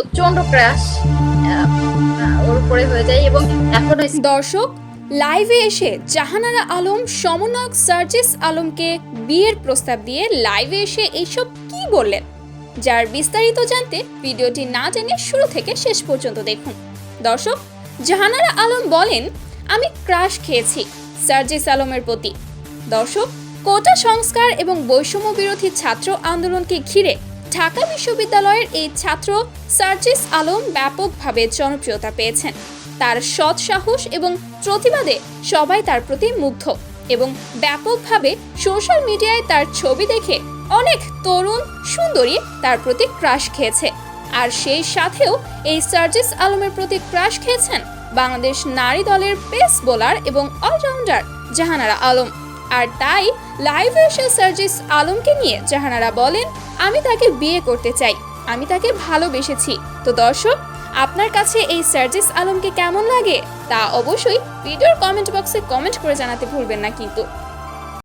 প্রচণ্ড ক্রাশ ওর উপরে হয়ে যায় এবং এখনও দর্শক লাইভে এসে জাহানারা আলম, সমন্বয়ক সার্জিস আলমকে বিয়ের প্রস্তাব দিয়ে লাইভে এসে এইসব কি বললেন? যার বিস্তারিত জানতে ভিডিওটি না জেনে শুরু থেকে শেষ পর্যন্ত দেখুন। দর্শক, জাহানারা আলম বলেন, আমি ক্রাশ খেয়েছি সার্জিস আলমের প্রতি। দর্শক, কোটা সংস্কার এবং বৈষম্য বিরোধী ছাত্র আন্দোলনকে ঘিরে ঢাকা বিশ্ববিদ্যালয়ের এই ছাত্র সার্জিস আলম ব্যাপকভাবে জনপ্রিয়তা পেয়েছেন। তার সৎ সাহস এবং প্রতিবাদে সবাই তার প্রতি মুগ্ধ এবং ব্যাপকভাবে সোশ্যাল মিডিয়ায় তার ছবি দেখে অনেক তরুণ সুন্দরী তার প্রতি ক্রাশ খেয়েছে। আর সেই সাথেও এই সার্জিস আলমের প্রতি ক্রাশ খেয়েছেন বাংলাদেশ নারী দলের পেস বোলার এবং অলরাউন্ডার জাহানারা আলম। আর তাই লাইভ এসে সার্জিস আলমকে নিয়ে জাহানারা বলেন, আমি তাকে বিয়ে করতে চাই, আমি তাকে ভালোবেসেছি। তো দর্শক, আপনার কাছে এই সার্জিস আলমকে কেমন লাগে তা অবশ্যই ভিডিওর কমেন্ট বক্সে কমেন্ট করে জানাতে ভুলবেন না কিন্তু।